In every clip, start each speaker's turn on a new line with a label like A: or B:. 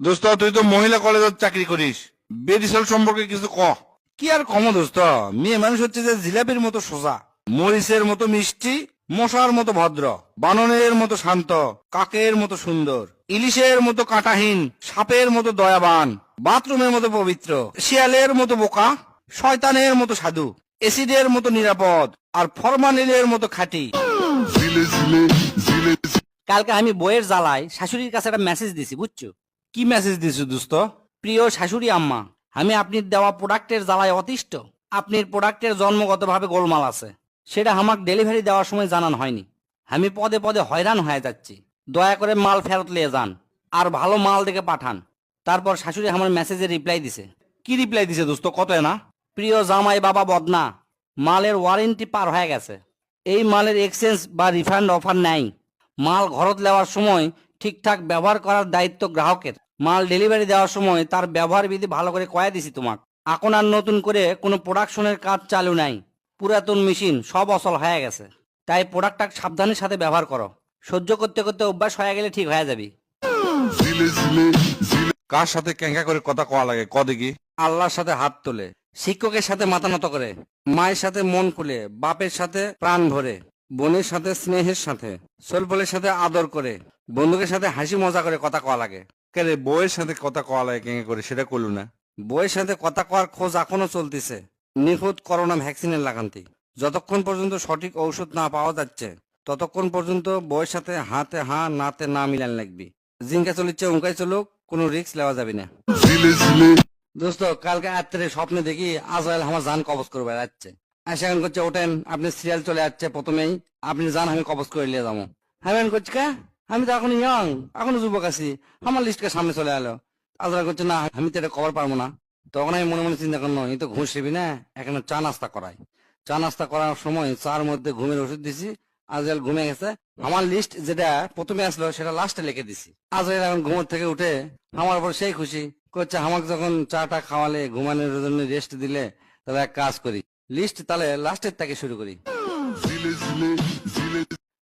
A: দোস্ত তুই তো মহিলা কলেজত চাকরি করিস। বেডিসল সম্পর্কে কিছু ক।
B: কি আর কম দোস্ত? মেয়ে মানুষ হচ্ছে যে জিলাপির মতো সোজা মরিচের মতো মিষ্টি মশার মতো ভদ্র বাননের মতো শান্ত কাকের মতো সুন্দর ইলিশের মতো কাঁটাহীন সাপের মতো দয়াবান বাথরুমের মতো পবিত্র শিয়ালের মতো বোকা শয়তানের মতো সাধু এসিডের মতো নিরাপদ আর ফরমালিনের মতো খাঁটি। কালকে আমি বইয়ের জ্বালায় শাশুড়ির কাছে একটা মেসেজ দিছি বুঝছ? কি মেসেজ দিছো দোস্ত? প্রিয় শাশুড়ি আম্মা আমি আপনি দেওয়া প্রোডাক্টের জ্বালায় অতিষ্ঠ। আপনার প্রোডাক্টের জন্মগতভাবে গোলমাল আছে। সেটা আমাকে ডেলিভারি দেওয়ার সময় জানান হয়নি। আমি পদে পদে হয়রান হয়ে যাচ্ছি। দয়া করে মাল ফেরত নিয়ে যান আর ভালো মাল দেখে পাঠান। তারপর শাশুড়ি আমার মেসেজে রিপ্লাই দিছে। কি রিপ্লাই দিছে দোস্ত? কত না প্রিয় জামাই বাবা বদনা মালের ওয়ারেন্টি পার হয়ে গেছে। এই মালের এক্সচেঞ্জ বা রিফান্ড অফার নাই। মাল ঘরত নেওয়ার সময় ঠিকঠাক ব্যবহার করার দায়িত্ব গ্রাহকের। মাল ডেলিভারি দেওয়ার সময় তার ব্যবহার বিধি ভালো করে কয়া দিছি তোমাক। এখন আর নতুন করে কোনো প্রোডাকশনের কাজ চালু নাই। পুরাতন মেশিন সব অচল হয়ে গেছে। তাই প্রোডাক্টটা সাবধানের সাথে ব্যবহার করো। সহ্য করতে করতে অভ্যাস হয়ে গেলে ঠিক হয়ে যাবি।
A: কার সাথে ক্যাঙ্কা করে কথা কওয়া লাগে? ক দেখি।
B: আল্লাহর সাথে হাত তোলে শিক্ষকের সাথে মাথা নত করে মায়ের সাথে মন খুলে বাপের সাথে প্রাণ ভরে বোনের সাথে স্নেহের সাথে সোলপলের সাথে আদর করে বন্ধুকের সাথে হাসি মজা করে কথা কওয়া লাগে।
A: কেরে বউয়ের সাথে কথা কওয়া লাগে ক্যাঙ্কা করে সেটা করলু না।
B: বইয়ের সাথে কথা কওয়ার খোঁজ এখনও চলতেছে। নিখুঁত করোনা ভ্যাকসিনের লাগান্তি। যতক্ষণ পর্যন্ত সঠিক ঔষধ না পাওয়া যাচ্ছে ততক্ষণ পর্যন্ত বইয়ের সাথে হাতে হা নাতে না মিলান লাগবি। জিঙ্কা চলিচ্ছে উঙ্কাই চলুক কোনো রিস্ক নেওয়া যাবে না। দোস্ত কালকে রাত্রে স্বপ্নে দেখি আজরাইল আমার জান কবজ করে বেড়াচ্ছে। এখন করছে ওঠেন আপনি সিরিয়াল চলে যাচ্ছে প্রথমেই। আপনি জান আমি কবজ করে নিয়ে যাব। হ্যাঁ করছি কা? আমি তো এখন ইয়ং এখনও যুবক আছি। আমার লিস্টকে সামনে চলে এলো। আজরাইল করছে, না, আমি তো এটা কভার পারব না। তখন আমি মনে মনে চিন্তা করল এই তো ঘুষ দিবি না? এখানে চা নাস্তা করাই। চা নাস্তা করার সময় চার মধ্যে ঘুমের ওষুধ দিছি। আজরাইল ঘুমে গেছে। আমার লিস্ট যেটা প্রথমে আসলো, সেটা লাস্টে লিখে দিছি। আজরাইল এখন ঘুমোর থেকে উঠে আমার উপর সেই খুশি। করছে আমাকে যখন চাটা খাওয়ালে, ঘুমানোর জন্য রেস্ট দিলে, তাহলে এক কাজ করি। লিস্ট তাহলে লাস্টের থেকে শুরু করি।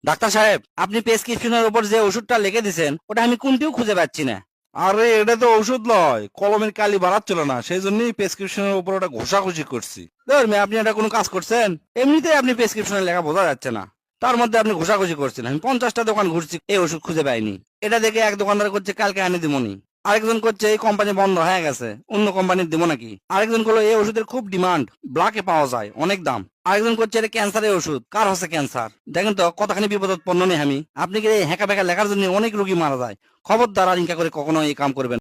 B: ডাক্তার সাহেব আপনি প্রেসক্রিপশনের উপর যে ওষুধটা লিখে দিছেন ওটা আমি কোনটিও খুঁজে পাচ্ছি না।
A: আরে এটা তো ওষুধ নয় কলমের কালি বাড়াচ্ছিল না সেই জন্যই প্রেসক্রিপশনের উপর ওটা ঘোষাঘুষি করছি।
B: ধর্মে আপনি এটা কোনো কাজ করছেন? এমনিতেই আপনি প্রেসক্রিপশনের লেখা বোঝা যাচ্ছে না। তার মধ্যে আপনি ঘোষাঘুষি করছেন আমি পঞ্চাশটা দোকান ঘুরছি এই ওষুধ খুঁজে পাইনি। এটা দেখে এক দোকানদার করছে কালকে আনে দিমনি। আরেকজন করছে, এই কোম্পানি বন্ধ হয়ে গেছে, অন্য কোম্পানির দিব নাকি? আরেকজন করল, এই ওষুধের খুব ডিমান্ড ব্লাকে পাওয়া যায়, অনেক দাম। আরেকজন করছে, এটা ক্যান্সারের ওষুধ, কার হচ্ছে ক্যান্সার দেখেন তো, কতখানি বিপদপন্ন নেই আমি। আপনি কি এই হ্যাঁকা বেঁকা লেখার জন্য অনেক রোগী মারা যায়? খবরদার আর ইনকা করে কখনো এই কাম করবেন